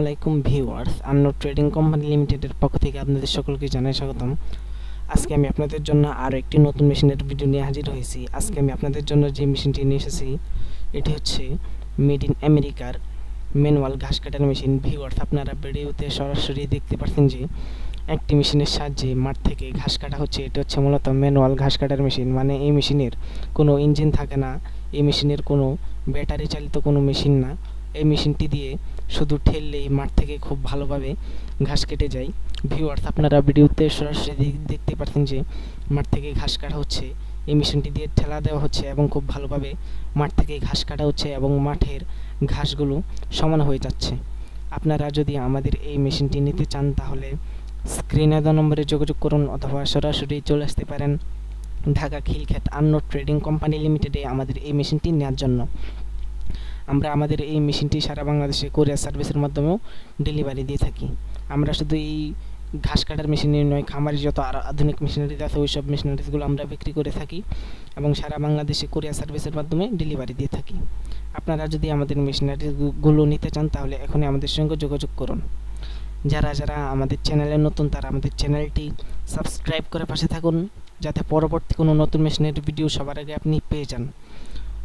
আলাইকুম viewers আন্নো trading company লিমিটেডের পক্ষ থেকে আপনাদের সকলকে জানাই স্বাগতম। আজকে আমি আপনাদের জন্য আরও একটি নতুন মেশিনের ভিডিও নিয়ে হাজির হয়েছি। আজকে আমি আপনাদের জন্য যে মেশিনটি নিয়ে এসেছি, এটি হচ্ছে মেড ইন আমেরিকার ম্যানুয়াল ঘাস কাটার মেশিন। ভিউয়ার্স, আপনারা ভিডিওতে সরাসরি দেখতে পাচ্ছেন যে একটি মেশিনের সাহায্যে মাঠ থেকে ঘাস কাটা হচ্ছে। এটা হচ্ছে মূলত ম্যানুয়াল ঘাস কাটার মেশিন। মানে এই মেশিনের কোনো ইঞ্জিন থাকে না, এই মেশিনের কোনো ব্যাটারি চালিত কোনো মেশিন না। এই মেশিনটি দিয়ে শুধু ঠেললেই মাঠ থেকে খুব ভালোভাবে ঘাস কেটে যায়। ভিউয়ার্স আপনারা ভিডিওতে সরাসরি দেখতে পাচ্ছেন যে মাঠ থেকে ঘাস কাটা হচ্ছে। এই মেশিনটি দিয়ে ঠেলা দেওয়া হচ্ছে এবং খুব ভালোভাবে মাঠ থেকে ঘাস কাটা হচ্ছে এবং মাঠের ঘাসগুলো সমান হয়ে যাচ্ছে। আপনারা যদি আমাদের এই মেশিনটি নিতে চান তাহলে স্ক্রিনে দেওয়া নম্বরে যোগাযোগ করুন অথবা সরাসরি চলে আসতে পারেন ঢাকা খিলখ্যাত আন্ন ট্রেডিং কোম্পানি লিমিটেডে আমাদের এই মেশিনটি নেওয়ার জন্য। আমরা আমাদের এই মেশিনটি সারা বাংলাদেশে কোরিয়ার সার্ভিসের মাধ্যমেও ডেলিভারি দিয়ে থাকি। আমরা শুধু এই ঘাস কাটার মেশিনারি নয় খামারি যত আর আধুনিক মেশিনারি আছে ওই সব মেশিনারিজগুলো আমরা বিক্রি করে থাকি এবং সারা বাংলাদেশে কোরিয়ার সার্ভিসের মাধ্যমে ডেলিভারি দিয়ে থাকি। আপনারা যদি আমাদের মেশিনারিগুলো নিতে চান, তাহলে এখনই আমাদের সঙ্গে যোগাযোগ করুন। যারা যারা আমাদের চ্যানেলে নতুন, তারা আমাদের চ্যানেলটি সাবস্ক্রাইব করে পাশে থাকুন, যাতে পরবর্তী কোনো নতুন মেশিনের ভিডিও সবার আগে আপনি পেয়ে যান।